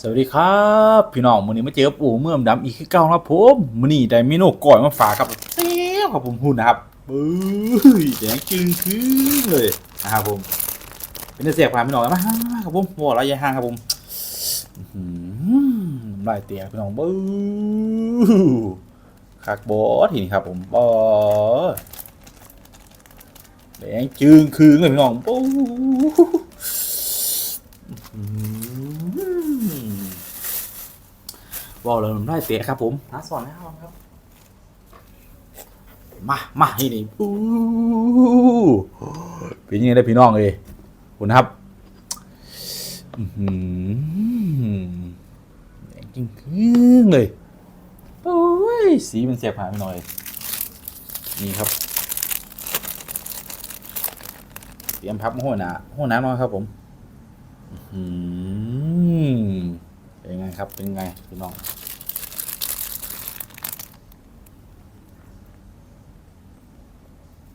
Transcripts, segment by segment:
สวัสดีครับพี่น้องมื้อนี้มาเจอกับปู่เมื่อมดำอีกคือเก่าครับผมมื้อนี้ได้เมนูก่อยมาฝากครับเซ่บครับผมหุ่นนะครับบื้อแดงจึงคือเลยนะครับผม เป็นเสียบพามพี่น้องมาครับผมหัวเราะยายห่างครับผมหลายเตียพี่น้องบื้คักบอทีนี้ครับผมบอแดงจึงคือเลยพี่น้องบู๊ อืม บอกเลยผมได้เตะครับผมหาสอนนะครับครับ มา มาที่นี่อู้เป็นยังไงได้พี่น้องเลยคุณครับอือหือแดงจริงคือเลยโอ้ยสีมันเสียบหายไปหน่อย นี่ครับ เตรียมพับหัวหนาหัวหนาหน่อยครับผม อืม เป็นไงครับ เป็นไงพี่น้อง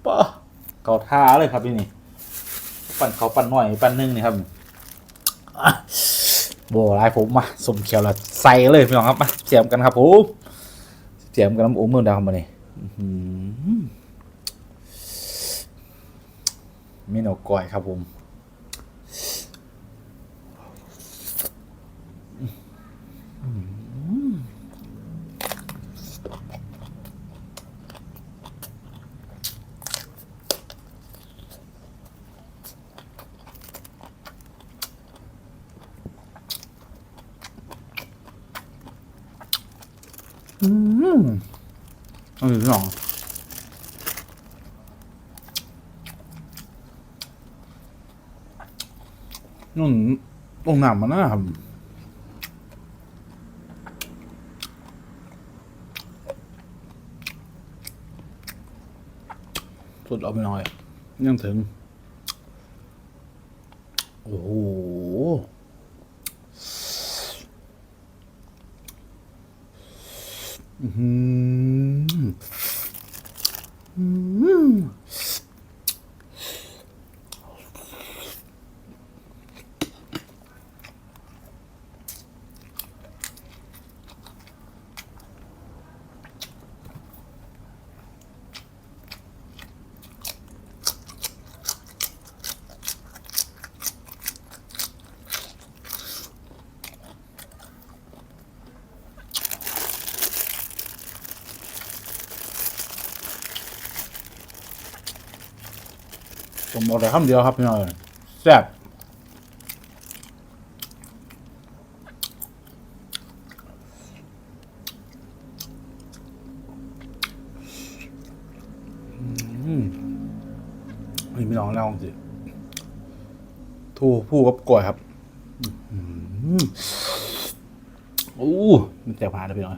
ปะเกาท่าเลยครับพี่นี่ ปั่นเขาปั่นหน่อยปั่นหนึ่งนี่ครับอะโบรายผมมาสมเขียวละใส่เลยพี่น้องครับมาเสียมกันครับผมเสียมกันน้ำโอ้เมืองดาวมาเนี่ยเมนูก้อยครับผม อืมเออหรอนุ่นตรงหนามมันนะครับสุดเอาไปหน่อย ยังถึง โอ้โห อืม ผมบอกแต่คำเดียวครับพี่น้อยแซ่บอืมนี่พี่น้องแลองสิทูผู้กับกล้วยครับอืมโอ้มันแซ่บหาเลยพี่น้อย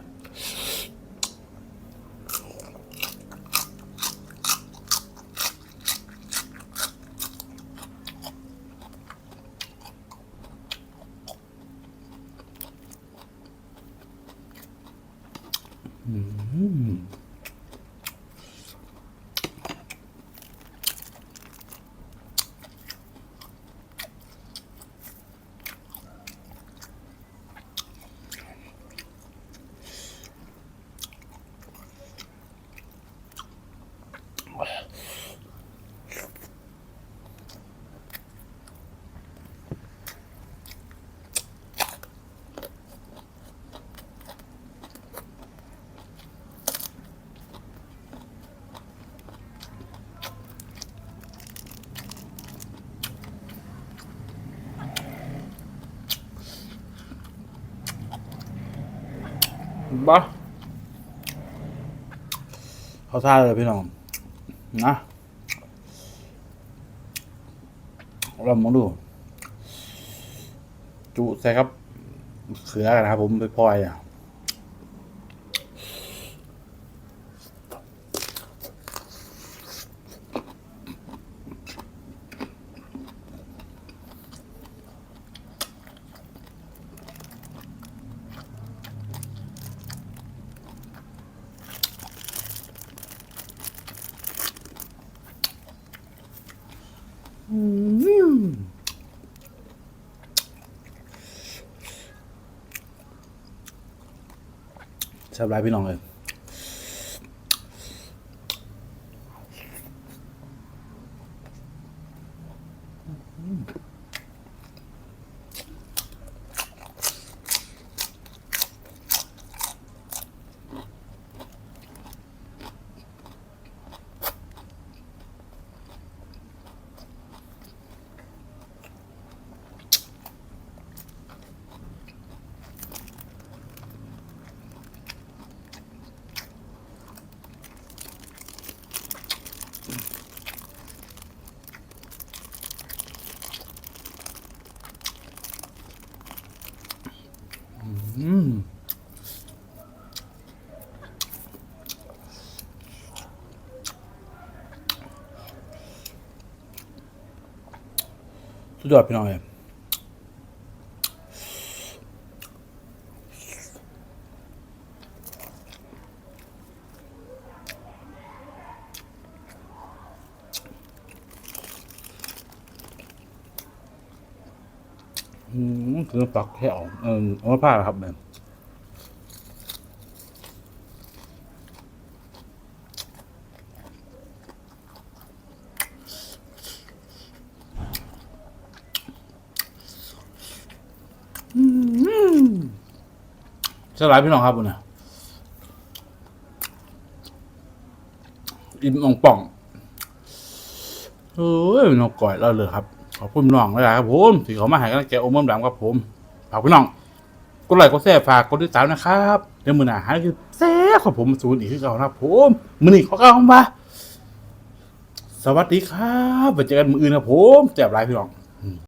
うん。 บ่เขาท่าเลยพี่น้องนะเรามาดู จุใส่ครับเสือนะครับผมไปพลอยอะ แซ่บหลายพี่น้องเลยอืม สุดยอดพี่น้องเลยอืมคือปักแค่ออกเออเอามาผ้าครับเนี่ย สลายพี่น้องครับคุณนะอิ่มองป่องเฮ้ยน้องก่อยเราเลยครับ ขอบคุณน้องหลายครับผมที่เขามาใหายกันแกอมเมื่อดำครับผมฝากพี่น้องกดไลค์กดแชร์ฝากกดติดตามนะครับเดี๋ยวมือหนาหาคือแซ่บของผมศูนย์อีกคือเก่านะครับผมมือนี้ขอเก้ามาสวัสดีครับไปเจอกันมืออื่นครับผมแจ่บไรพี่น้อง